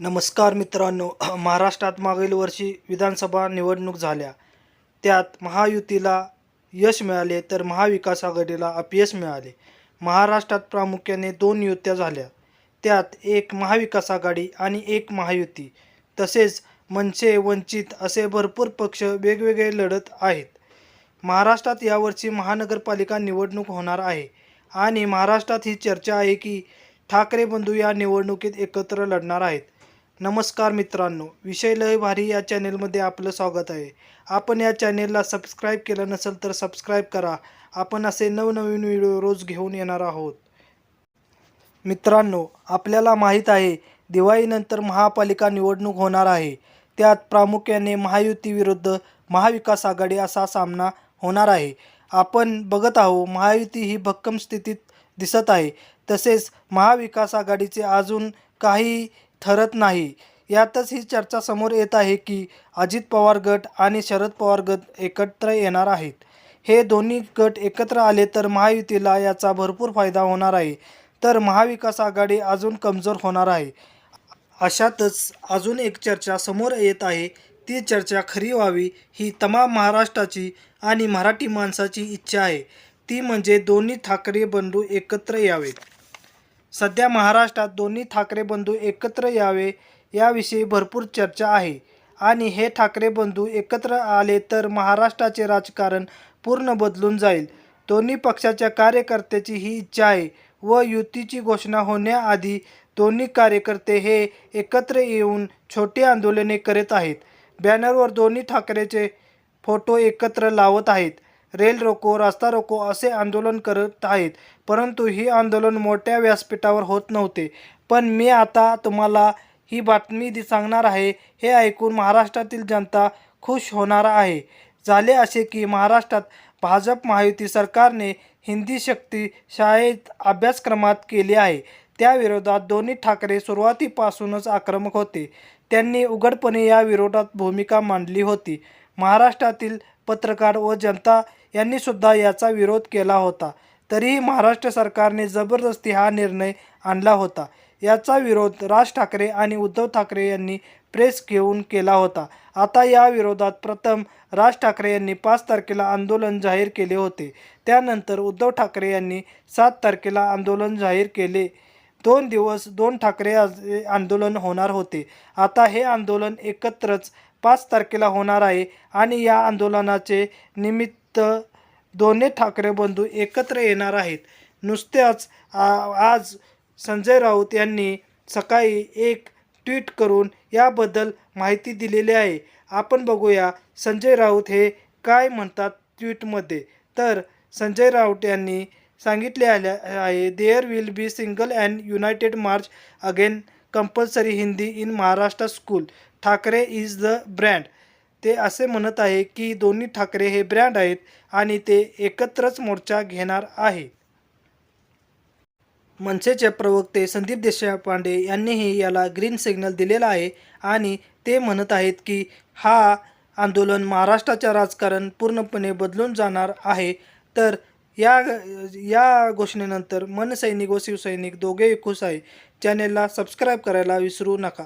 नमस्कार मित्रांनो महाराष्ट्रात मागील वर्षी विधानसभा निवडणूक झाल्या. त्यात महायुतीला यश मिळाले तर महाविकास आघाडीला अपयश मिळाले. महाराष्ट्रात प्रामुख्याने दोन युत्या झाल्या. त्यात एक महाविकास आघाडी आणि एक महायुती. तसेच मनसे वंचित असे भरपूर पक्ष वेगवेगळे लढत आहेत. महाराष्ट्रात यावर्षी महानगरपालिका निवडणूक होणार आहे. आणि महाराष्ट्रात ही चर्चा आहे की ठाकरे बंधू या निवडणुकीत एकत्र लढणार आहेत. नमस्कार मित्रांनो विषय लय भारी या चॅनेलमध्ये आपलं स्वागत आहे. आपण या चॅनेलला सबस्क्राईब केलं नसेल तर सबस्क्राईब करा. आपण असे नवनवीन व्हिडिओ रोज घेऊन येणार आहोत. मित्रांनो आपल्याला माहीत आहे दिवाळीनंतर महापालिका निवडणूक होणार आहे. त्यात प्रामुख्याने महायुती विरुद्ध महाविकास आघाडी असा सामना होणार आहे. आपण बघत आहो महायुती ही भक्कम स्थितीत दिसत आहे. तसेच महाविकास आघाडीचे अजून काही ठरत नाही. यातच ही चर्चा समोर येत आहे की अजित पवार गट आणि शरद पवार गट एकत्र येणार आहेत. हे दोन्ही गट एकत्र आले तर महायुतीला याचा भरपूर फायदा होणार आहे. तर महाविकास आघाडी अजून कमजोर होणार आहे. अशातच अजून एक चर्चा समोर येत आहे. ती चर्चा खरी व्हावी ही तमाम महाराष्ट्राची आणि मराठी माणसाची इच्छा आहे. ती म्हणजे दोन्ही ठाकरे बंधू एकत्र यावेत. सध्या महाराष्ट्रात दोन्ही ठाकरे बंधू एकत्र यावे याविषयी भरपूर चर्चा आहे. आणि हे ठाकरे बंधू एकत्र आले तर महाराष्ट्राचे राजकारण पूर्ण बदलून जाईल. दोन्ही पक्षाच्या कार्यकर्त्याची ही इच्छा आहे व युतीची घोषणा होण्याआधी दोन्ही कार्यकर्ते हे एकत्र येऊन छोटी आंदोलने करत आहेत. बॅनरवर दोन्ही ठाकरेचे फोटो एकत्र लावत आहेत. रेल रोको रस्ता रोको असे आंदोलन करत आहेत. परंतु ही आंदोलन मोठ्या व्यासपीठावर होत नव्हते. पण मी आता तुम्हाला ही बातमी दि सांगणार आहे हे ऐकून महाराष्ट्रातील जनता खुश होणार आहे. झाले असे की महाराष्ट्रात भाजप महायुती सरकारने हिंदी शक्ती शाळेत अभ्यासक्रमात केली आहे. त्याविरोधात दोन्ही ठाकरे सुरुवातीपासूनच आक्रमक होते. त्यांनी उघडपणे या विरोधात भूमिका मांडली होती. महाराष्ट्रातील पत्रकार व जनता यांनी सुद्धा याचा विरोध केला होता. तरीही महाराष्ट्र सरकारने जबरदस्ती हा निर्णय आणला होता. याचा विरोध राज ठाकरे आणि उद्धव ठाकरे यांनी प्रेस घेऊन केला होता. आता या विरोधात प्रथम राज ठाकरे यांनी पाच तारखेला आंदोलन जाहीर केले होते. त्यानंतर उद्धव ठाकरे यांनी सात तारखेला आंदोलन जाहीर केले. दोन दिवस दोन ठाकरे आज- आंदोलन होणार होते. आता हे आंदोलन एकत्रच पाच तारखेला होणार आहे आणि या आंदोलनाचे निमित्त दोन्ही ठाकरे बंधू एकत्र येणार आहेत. नुसत्याच आ- आज संजय राऊत यांनी सकाळी एक ट्विट करून याबद्दल माहिती दिलेली आहे. आपण बघूया संजय राऊत हे काय म्हणतात ट्विटमध्ये. तर संजय राऊत यांनी सांगितले आले आहे there will be single and united march again compulsory Hindi in Maharashtra school. Thackeray is the brand ते असे म्हणत आहे की दोन्ही ठाकरे हे ब्रँड आहेत आणि ते एकत्रच मोर्चा घेणार आहे. मनसेचे प्रवक्ते संदीप देशपांडे यांनीही याला ग्रीन सिग्नल दिलेला आहे आणि ते म्हणत आहेत की हा आंदोलन महाराष्ट्राच्या राजकारण पूर्णपणे बदलून जाणार आहे. तर या या घोषणेनंतर मनसैनिक व शिवसैनिक दोघेही खुश आहे. चॅनेलला सबस्क्राईब करायला विसरू नका.